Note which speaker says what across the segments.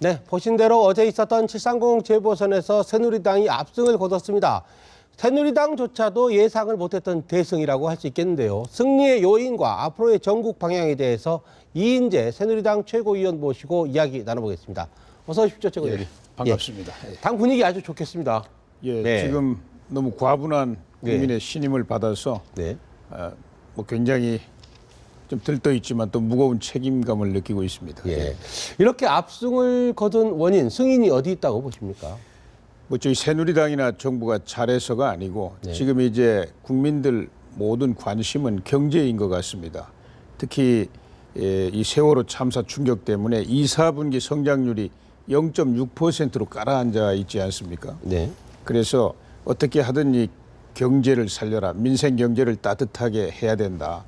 Speaker 1: 네, 보신 대로 어제 있었던 730 재보선에서 새누리당이 압승을 거뒀습니다. 새누리당조차도 예상을 못했던 대승이라고 할 수 있겠는데요. 승리의 요인과 앞으로의 전국 방향에 대해서 이인재 새누리당 최고위원 모시고 이야기 나눠보겠습니다. 어서 오십시오, 최고위원.
Speaker 2: 예, 반갑습니다.
Speaker 1: 예, 당 분위기 아주 좋겠습니다.
Speaker 2: 예,
Speaker 1: 네.
Speaker 2: 지금 너무 과분한 국민의 신임을 받아서
Speaker 1: 네.
Speaker 2: 어, 뭐 굉장히 좀 들떠 있지만 또 무거운 책임감을 느끼고 있습니다.
Speaker 1: 예. 이렇게 압승을 거둔 원인, 승인이 어디 있다고 보십니까?
Speaker 2: 뭐 저희 새누리당이나 정부가 잘해서가 아니고
Speaker 1: 네.
Speaker 2: 지금 이제 국민들 모든 관심은 경제인 것 같습니다. 특히 예, 이 세월호 참사 충격 때문에 2, 4분기 성장률이 0.6%로 깔아앉아 있지 않습니까?
Speaker 1: 네.
Speaker 2: 그래서 어떻게 하든 이 경제를 살려라 민생 경제를 따뜻하게 해야 된다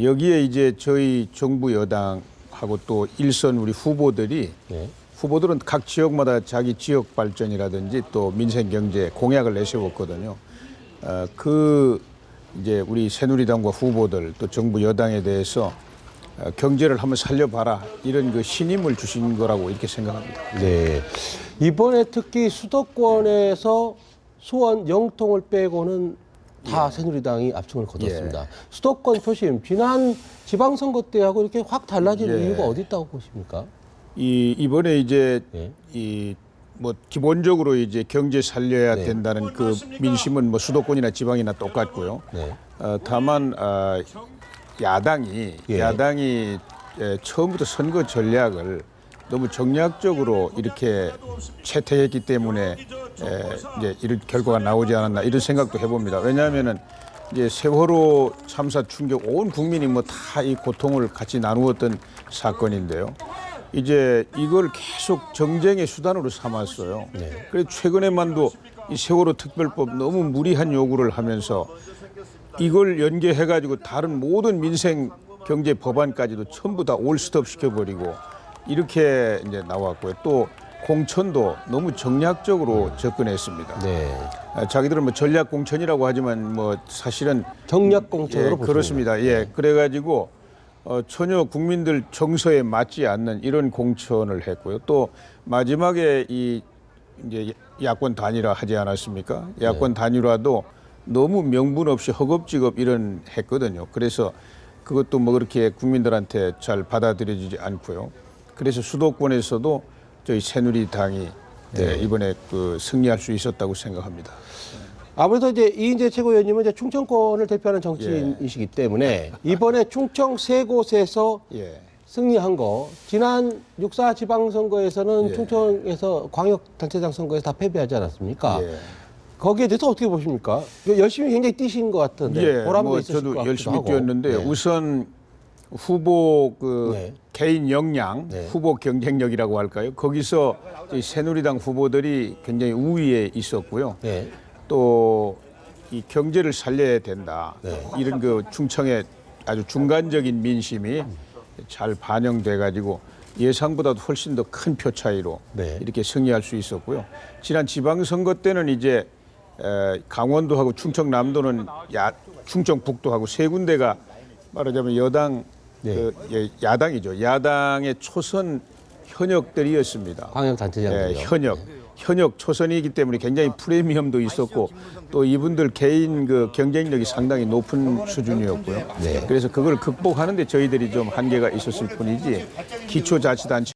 Speaker 2: 여기에 이제 저희 정부 여당하고 또 일선 우리 후보들이
Speaker 1: 네.
Speaker 2: 후보들은 각 지역마다 자기 지역 발전이라든지 또 민생 경제 공약을 내세웠거든요 어, 그 이제 우리 새누리당과 후보들 또 정부 여당에 대해서 어, 경제를 한번 살려봐라 이런 그 신임을 주신 거라고 이렇게 생각합니다.
Speaker 1: 네. 이번에 특히 수도권에서 수원 영통을 빼고는 다 새누리당이 압승을 거뒀습니다. 수도권 표심 지난 지방선거 때하고 이렇게 확 달라진
Speaker 2: 예.
Speaker 1: 이유가 어디 있다고 보십니까?
Speaker 2: 이 이번에 이제
Speaker 1: 예.
Speaker 2: 이뭐 기본적으로 이제 경제 살려야
Speaker 1: 네.
Speaker 2: 된다는 그 민심은 뭐 수도권이나 지방이나 똑같고요.
Speaker 1: 네.
Speaker 2: 어, 다만 아, 야당이
Speaker 1: 예.
Speaker 2: 야당이 에, 처음부터 선거 전략을 너무 정략적으로 이렇게 채택했기 때문에 에, 이제 이런 결과가 나오지 않았나 이런 생각도 해봅니다. 왜냐하면은 이제 세월호 참사 충격 온 국민이 뭐 다 이 고통을 같이 나누었던 사건인데요. 이제 이걸 계속 정쟁의 수단으로 삼았어요.
Speaker 1: 네.
Speaker 2: 그래서 최근에만도 이 세월호 특별법 너무 무리한 요구를 하면서 이걸 연계해 가지고 다른 모든 민생 경제 법안까지도 전부 다 올스톱 시켜버리고 이렇게 이제 나왔고요. 또 공천도 너무 정략적으로 접근했습니다.
Speaker 1: 네.
Speaker 2: 아, 자기들은 뭐 전략 공천이라고 하지만 뭐 사실은
Speaker 1: 정략 공천으로
Speaker 2: 예,
Speaker 1: 보시는
Speaker 2: 그렇습니다. 예, 그래가지고 어, 전혀 국민들 정서에 맞지 않는 이런 공천을 했고요. 또 마지막에 이 이제 야권 단일화 하지 않았습니까? 야권 단일화도 너무 명분 없이 허겁지겁 이런 했거든요. 그래서 그것도 뭐 그렇게 국민들한테 잘 받아들여지지 않고요. 그래서 수도권에서도 저희 새누리당이 예, 이번에 그 승리할 수 있었다고 생각합니다.
Speaker 1: 아무래도 이제 이인재 최고위원님은 이제 충청권을 대표하는 정치인이시기 때문에 이번에 충청 세 곳에서
Speaker 2: 예.
Speaker 1: 승리한 거 지난 6.4 지방선거에서는
Speaker 2: 예.
Speaker 1: 충청에서 광역단체장 선거에서 다 패배하지 않았습니까?
Speaker 2: 예.
Speaker 1: 거기에 대해서 어떻게 보십니까? 열심히 굉장히 뛰신 것 같은데
Speaker 2: 예,
Speaker 1: 보람도
Speaker 2: 뭐
Speaker 1: 있으실 것 저도
Speaker 2: 열심히
Speaker 1: 하고.
Speaker 2: 뛰었는데
Speaker 1: 네.
Speaker 2: 우선 후보 그
Speaker 1: 네.
Speaker 2: 개인 역량,
Speaker 1: 네.
Speaker 2: 후보 경쟁력이라고 할까요? 거기서 이 새누리당 후보들이 굉장히 우위에 있었고요.
Speaker 1: 네.
Speaker 2: 또이 경제를 살려야 된다.
Speaker 1: 네.
Speaker 2: 이런 그 충청의 아주 중간적인 민심이 잘 반영돼 가지고 예상보다도 훨씬 더 큰 표 차이로
Speaker 1: 네.
Speaker 2: 이렇게 승리할 수 있었고요. 지난 지방선거 때는 이제 에, 강원도하고 충청남도는 야, 충청북도하고 세 군데가 말하자면 여당
Speaker 1: 네.
Speaker 2: 그, 예, 야당이죠. 야당의 초선 현역들이었습니다.
Speaker 1: 광역단체장이요.
Speaker 2: 예, 현역 현역 초선이기 때문에 굉장히 프리미엄도 있었고 또 이분들 개인 그 경쟁력이 상당히 높은 수준이었고요.
Speaker 1: 네.
Speaker 2: 그래서 그걸 극복하는데 저희들이 좀 한계가 있었을 뿐이지 기초자치단체